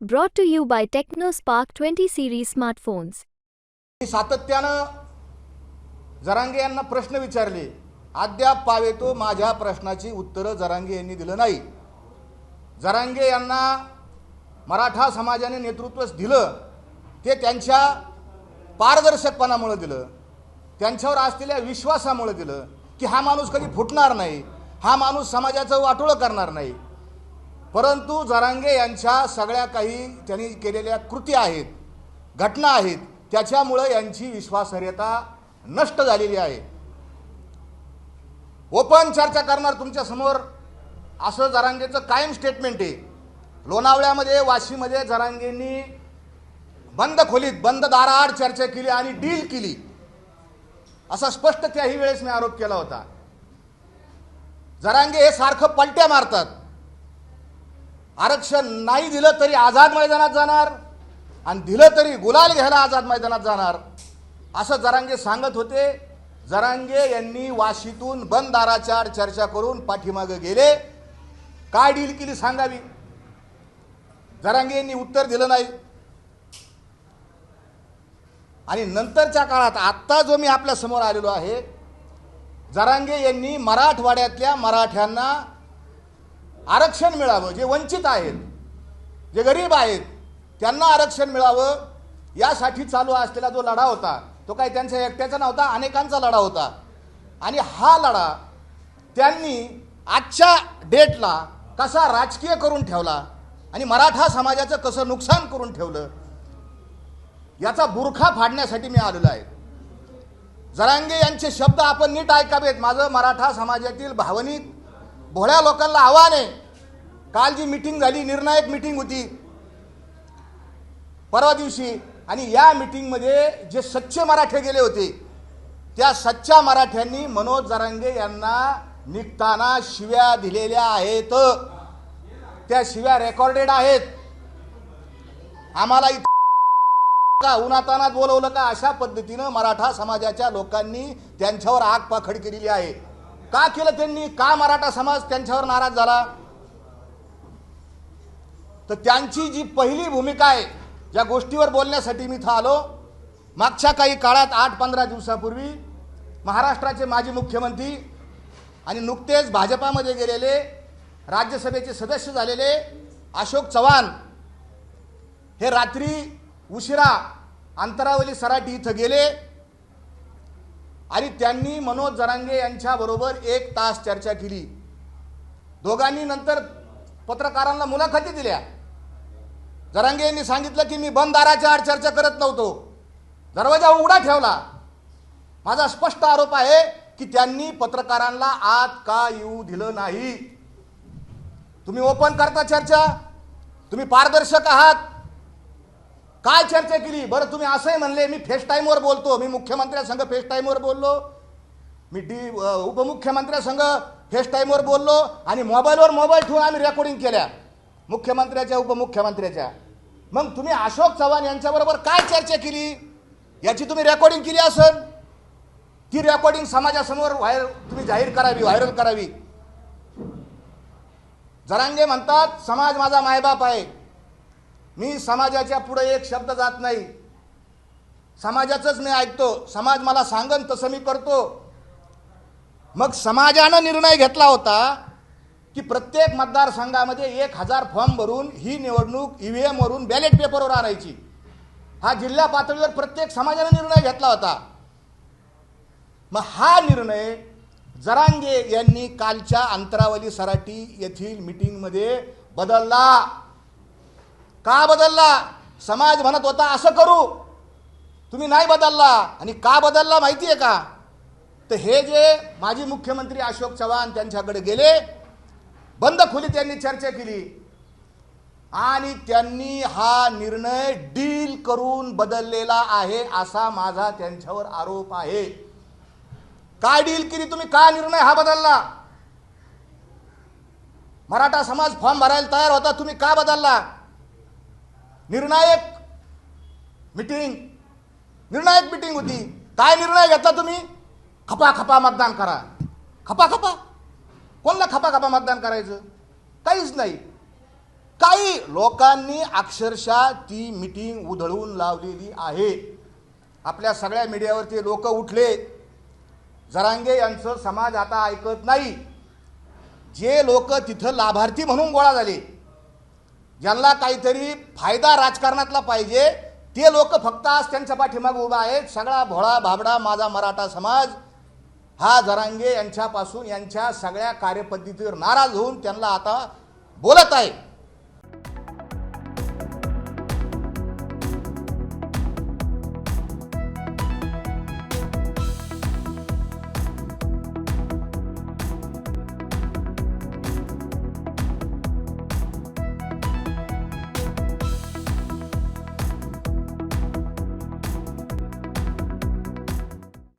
Brought to you by TechnoSpark 20 series smartphones. मी सातत्यानं जरांगे यांना प्रश्न विचारले. अद्याप पावेतो माझ्या प्रश्नाची उत्तरं जरांगे यांनी दिलं नाही. जरांगे यांना मराठा समाजाने नेतृत्व दिलं ते त्यांच्या पारदर्शकपणामुळं दिलं त्यांच्यावर असलेल्या विश्वासामुळे दिलं की हा माणूस कधी फुटणार नाही हा माणूस समाजाचं वाटोळं करणार नाही. परंतु जरांगे यांच्या सगळ्या काही त्यांनी केलेल्या कृती आहेत घटना आहेत त्याच्यामुळं यांची विश्वासार्हता नष्ट झालेली आहे. ओपन चर्चा करणार तुमच्यासमोर असं जरांगेचं कायम स्टेटमेंट आहे. लोणावळ्यामध्ये वाशीमध्ये जरांगेंनी बंद खोलीत बंद दाराआड चर्चा केली आणि डील केली. असा स्पष्ट त्याही वेळेस मी आरोप केला होता. जरांगे हे सारखं पलट्या मारतात. आरक्षण नाही दिलं तरी आझाद मैदानात जाणार आणि दिलं तरी गुलाल घ्यायला आझाद मैदानात जाणार. असं जरांगे सांगत होते. जरांगे यांनी वाशीतून बंद दाराच्या चर्चा करून पाठीमागे गेले. काय डील केली सांगावी? जरांगे यांनी उत्तर दिलं नाही. आणि नंतरच्या काळात आत्ता जो मी आपल्यासमोर आलेलो आहे जरांगे यांनी मराठवाड्यातल्या मराठ्यांना आरक्षण मिळावं जे वंचित आहेत जे गरीब आहेत त्यांना आरक्षण मिळावं यासाठी चालू असलेला जो लढा होता तो काही त्यांच्या एकट्याचा नव्हता अनेकांचा लढा होता. आणि हा लढा त्यांनी आजच्या डेटला कसा राजकीय करून ठेवला आणि मराठा समाजाचं कसं नुकसान करून ठेवलं याचा बुरखा फाडण्यासाठी मी आलेलो आहे. जरांगे यांचे शब्द आपण नीट ऐकावेत. माझं मराठा समाजातील भावनिक भोळ्या लोकांना आव्हान. आहे काल जी मिटिंग झाली निर्णायक मिटिंग होती. परवा दिवशी आणि या मिटिंगमध्ये जे सच्चे मराठे गेले होते त्या सच्च्या मराठ्यांनी मनोज जरांगे यांना निघताना शिव्या दिलेल्या आहेत. त्या शिव्या रेकॉर्डेड आहेत. आम्हाला इथं का उन्हातानात बोलवलं का? अशा पद्धतीनं मराठा समाजाच्या लोकांनी त्यांच्यावर आग पाखड केलेली आहे. का केलं त्यांनी? का मराठा समाज त्यांच्यावर नाराज झाला? तर त्यांची जी पहिली भूमिका आहे ज्या गोष्टीवर बोलण्यासाठी मी इथं आलो. मागच्या काही काळात आठ पंधरा दिवसापूर्वी महाराष्ट्राचे माजी मुख्यमंत्री आणि नुकतेच भाजपामध्ये गेलेले राज्यसभेचे सदस्य झालेले अशोक चव्हाण हे रात्री उशिरा अंतरावली सराटी इथं गेले. आणि त्यांनी मनोज जरांगे यांच्याबरोबर एक तास चर्चा केली. दोघांनी नंतर पत्रकारांना मुलाखती दिल्या. जरांगे यांनी सांगितलं की मी बंद दाराच्या आड चर्चा करत नव्हतो. दरवाजा उघडा ठेवला. माझा स्पष्ट आरोप आहे की त्यांनी पत्रकारांना आत का येऊ दिलं नाही. तुम्ही ओपन करता चर्चा. तुम्ही पारदर्शक आहात. काय चर्चा केली? बरं तुम्ही असंही म्हणले मी फेस टाईमवर बोलतो मी मुख्यमंत्र्यासंग फेस टाईमवर बोललो. मी डी अ, उपमुख्यमंत्र्यासंग फेस टाईमवर बोललो आणि मोबाईलवर मोबाईल ठेवून आम्ही रेकॉर्डिंग केल्या. मुख्यमंत्र्याच्या उपमुख्यमंत्र्याच्या. मग तुम्ही अशोक चव्हाण यांच्याबरोबर काय चर्चा केली? याची तुम्ही रेकॉर्डिंग केली असेल? ती रेकॉर्डिंग समाजासमोर व्हायर तुम्ही जाहीर करावी व्हायरल करावी. जरांगे म्हणतात समाज माझा मायबाप आहे. मी समाजाच्या पुढे एक शब्द जात नाही. समाजाचंच मी ऐकतो. समाज मला सांगन तसं मी करतो. मग समाजानं निर्णय घेतला होता की प्रत्येक मतदारसंघामध्ये एक हजार फॉर्म भरून ही निवडणूक ई व्ही एमवरून बॅलेट पेपरवर आणायची. हा जिल्हा पातळीवर प्रत्येक समाजानं निर्णय घेतला होता. मग हा निर्णय जरांगे यांनी कालच्या अंतरावली सराटी येथील मिटिंगमध्ये बदलला. का बदलला? समाज म्हणत होता असं करू. तुम्ही नाही बदलला. आणि का बदलला माहिती आहे का? तर हे जे माजी मुख्यमंत्री अशोक चव्हाण त्यांच्याकडे गेले बंद खोली त्यांनी चर्चा केली. आणि त्यांनी हा निर्णय डील करून बदललेला आहे असा माझा त्यांच्यावर आरोप आहे. काय डील केली तुम्ही? का निर्णय हा बदलला? मराठा समाज फॉर्म भरायला तयार होता तुम्ही का बदलला? निर्णायक मिटिंग निर्णायक मिटिंग होती. काय निर्णय घेतला तुम्ही? खपा खपा मतदान करा. खपा खपा. कोणला खपा खपा मतदान करायचं? काहीच नाही. काही लोकांनी अक्षरशः ती मिटिंग उधळून लावलेली आहे. आपल्या सगळ्या मीडियावरती लोक उठले. जरांगे यांचं समाज आता ऐकत नाही. जे लोक तिथं लाभार्थी म्हणून गोळा झाले. ज्यांना काहीतरी फायदा राजकारणातला पाहिजे. ते लोक फक्त आज त्यांच्या पाठीमागे उभा आहेत. सगळा भोळा भाबडा माझा मराठा समाज हा जरांगे यांच्यापासून यांच्या सगळ्या कार्यपद्धतीवर नाराज होऊन त्यांना आता बोलत आहे.